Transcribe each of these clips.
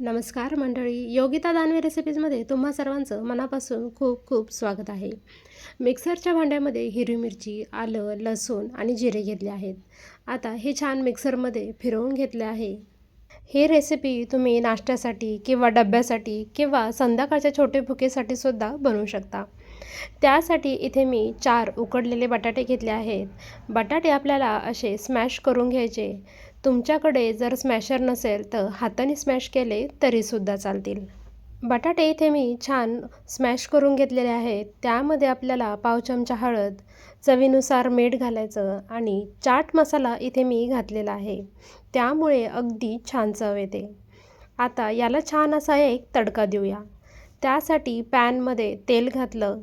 नमस्कार मंडळी योगिता दानवे रेसिपीजमध्ये तुम्हा सर्वांचं मनापासून खूप खूप स्वागत आहे. मिक्सरच्या भांड्यामध्ये हिरवी मिरची आलं लसूण आणि जिरे घेतले आहेत. आता हे छान मिक्सरमध्ये फिरवून घेतले आहे. ही रेसिपी तुम्ही नाश्त्यासाठी किंवा डब्यासाठी किंवा संध्याकाळच्या छोटे भुकेसाठी सुद्धा बनवू शकता. त्यासाठी इथे मी चार उकडलेले बटाटे घेतले आहेत. बटाटे आपल्याला असे स्मॅश करून घ्यायचे. तुमच्याकडे जर स्मॅशर नसेल तर हाताने स्मॅश केले तरीसुद्धा चालतील. बटाटे इथे मी छान स्मॅश करून घेतलेले आहेत. त्यामध्ये आपल्याला पाव चमचा हळद चवीनुसार मीठ घालायचं आणि चाट मसाला इथे मी घातलेला आहे. त्यामुळे अगदी छान चव येते. आता याला छान असा एक तडका देऊया. त्यासाठी पॅनमध्ये तेल घातलं.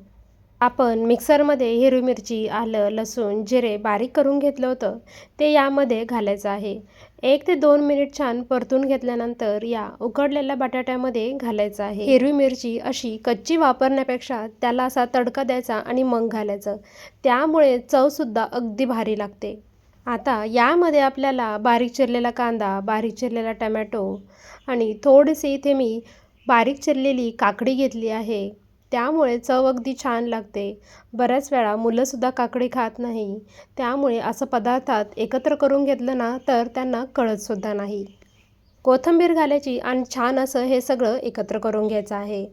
आपण मिक्सरमध्ये हिरवी मिरची आलं लसूण जिरे बारीक करून घेतलं होतं. ते यामध्ये घालायचं आहे. एक ते दोन मिनिट छान परतून घेतल्यानंतर या उकडलेल्या बटाट्यामध्ये घालायचं आहे. हिरवी मिरची अशी कच्ची वापरण्यापेक्षा त्याला असा तडका द्यायचा आणि मग घालायचं. त्यामुळे चवसुद्धा अगदी भारी लागते. आता यामध्ये आपल्याला बारीक चिरलेला कांदा बारीक चिरलेला टमॅटो आणि थोडीशी इथे मी बारीक चिरलेली काकडी घेतली आहे. त्यामुळे चव अगदी छान लागते. बऱ्याच वेळा मुलंसुद्धा काकडी खात नाही. त्यामुळे असं पदार्थात एकत्र करून घेतलं ना तर त्यांना कळतसुद्धा नाही. कोथिंबीर घालायची आणि छान असं हे सगळं एकत्र करून घ्यायचं आहे.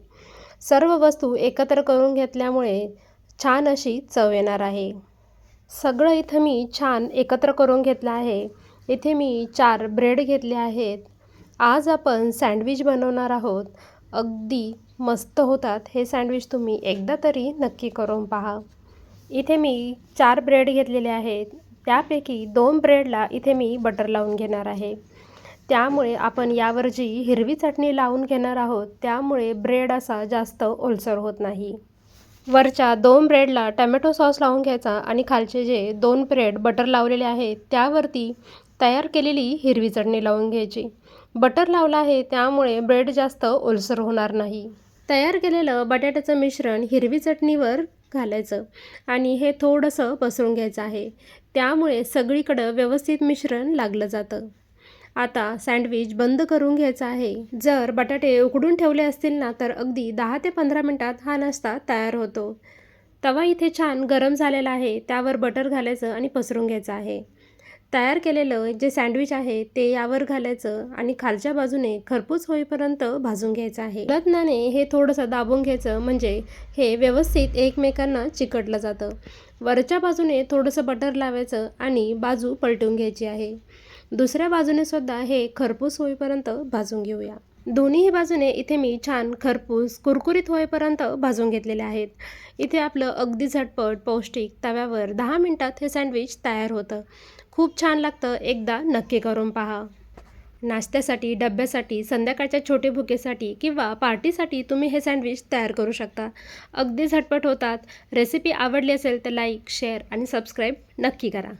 सर्व वस्तू एकत्र करून घेतल्यामुळे छान अशी चव येणार आहे. सगळं इथं मी छान एकत्र करून घेतलं आहे. इथे मी चार ब्रेड घेतले आहेत. आज आपण सँडविच बनवणार आहोत. अगदी मस्त होतात हे सँडविच तुम्ही एकदा तरी नक्की करून पहा. इथे मी चार ब्रेड घेतलेले आहेत. त्यापैकी दोन ब्रेडला इथे मी बटर लावून घेणार आहे. त्यामुळे आपण यावर जी हिरवी चटणी लावून घेणार आहोत त्यामुळे ब्रेड असा जास्त ओलसर होत नाही. वरच्या दोन ब्रेडला टमॅटो सॉस लावून घ्यायचा आणि खालचे जे दोन ब्रेड बटर लावलेले आहेत त्यावरती तयार केलेली हिरवी चटणी लावून घ्यायची. बटर लावलं आहे त्यामुळे ब्रेड जास्त ओलसर होणार नाही. तयार केलेलं बटाट्याचं मिश्रण हिरवी चटणीवर घालायचं आणि हे थोडंसं पसरून घ्यायचं आहे. त्यामुळे सगळीकडं व्यवस्थित मिश्रण लागलं जातं. आता सँडविच बंद करून घ्यायचा आहे. जर बटाटे उकडून ठेवले असतील ना तर अगदी दहा ते पंधरा मिनटात हा नाश्ता तयार होतो. तवा इथे छान गरम झालेला आहे त्यावर बटर घालायचं आणि पसरून घ्यायचं आहे. तयार केलेलं जे सँडविच आहे ते यावर घालायचं आणि खालच्या बाजूने खरपूस होईपर्यंत भाजून घ्यायचं आहे. रत्नाने हे थोडंसं दाबून घ्यायचं म्हणजे हे व्यवस्थित एकमेकांना चिकटलं जातं. वरच्या बाजूने थोडंसं बटर लावायचं आणि बाजू पलटून घ्यायची आहे. दुसऱ्या बाजूने सुद्धा हे खरपूस होईपर्यंत भाजून घेऊया. दोन्ही बाजूने इथे मी छान खरपूस कुरकुरीत होईपर्यंत भाजून घेतलेले आहेत. इथे आपलं अगदी झटपट पौष्टिक तव्यावर दहा मिनटात हे सँडविच तयार होतं. खूप छान लागतं. एकदा नक्की करून पहा. नाश्त्यासाठी डब्यासाठी संध्याकाळच्या छोटे भुकेसाठी किंवा पार्टीसाठी तुम्ही हे सँडविच तयार करू शकता. अगदी झटपट होतात. रेसिपी आवडली असेल तर लाईक शेअर आणि सबस्क्राईब नक्की करा.